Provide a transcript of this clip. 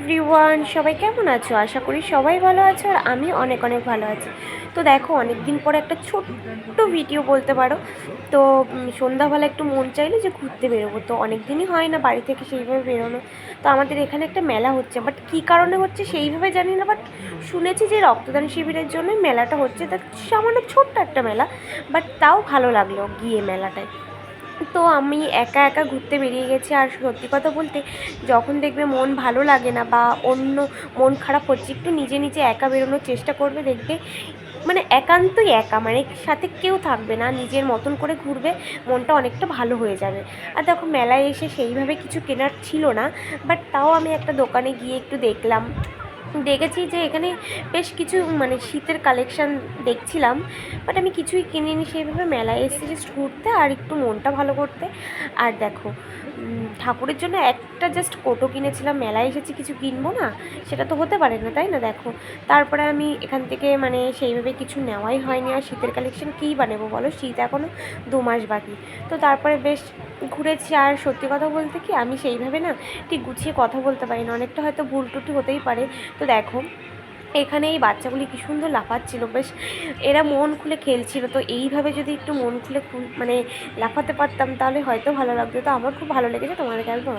Everyone সবাই কেমন আছো? আশা করি সবাই ভালো আছো আর আমি অনেক অনেক ভালো আছি। তো দেখো অনেক দিন পরে একটা ছোট্ট ভিডিও বলতে পারো। তো সন্ধ্যাবেলা একটু মন চাইলো যে ঘুরতে বেরোবো। তো অনেক দিনই হয় না বাড়ি থেকে সেইভাবে বেরোনো। তো আমাদের এখানে একটা মেলা হচ্ছে। বাট কী কারণে হচ্ছে সেইভাবে জানি না। বাট শুনেছি যে রক্তদান শিবিরের জন্য মেলাটা হচ্ছে। তা সামান্য ছোট্ট একটা মেলা। বাট তাও ভালো লাগল গিয়ে মেলাটায়। তো আমি একা একা ঘুরতে বেরিয়ে গেছি। আর সত্যি কথা বলতে, যখন দেখবে মন ভালো লাগে না বা অন্য মন খারাপ হচ্ছে, একটু নিজে নিজে একা বেরোনোর চেষ্টা করবে, দেখবে মানে একান্তই একা মানে সাথে কেউ থাকবে না, নিজের মতন করে ঘুরবে, মনটা অনেকটা ভালো হয়ে যাবে। আর দেখো, মেলায় এসে সেইভাবে কিছু কেনার ছিল না, বাট তাও আমি একটা দোকানে গিয়ে একটু দেখলাম। দেখেছি যে এখানে বেশ কিছু মানে শীতের কালেকশান দেখছিলাম বাট আমি কিছুই কিনিনি। সেইভাবে মেলায় এসেছি জাস্ট ঘুরতে আর একটু মনটা ভালো করতে। আর দেখো ঠাকুরের জন্য একটা জাস্ট কোটো কিনেছিলাম, মেলায় এসেছি কিছু কিনবো না, সেটা তো হতে পারে না, তাই না? দেখো, তারপরে আমি এখান থেকে মানে সেইভাবে কিছু নেওয়াই হয়নি। আর শীতের কালেকশান কী বানাবো বলো? শীত এখনও দু মাস বাকি। তো তারপরে বেশ ঘুরেছি আর সত্যি কথা বলতে কি, আমি সেইভাবে না ঠিক গুছিয়ে কথা বলতে পারি না। অনেকটা হয়তো ভুল টুটি হতেই পারে। তো দেখো, এখানে এই বাচ্চাগুলি কী সুন্দর লাফাচ্ছিল। বেশ, এরা মন খুলে খেলছিল। তো এইভাবে যদি একটু মন খুলে মানে লাফাতে পারতাম, তাহলে হয়তো ভালো লাগতো। তো আমার খুব ভালো লেগেছে, তোমাদেরকে একদম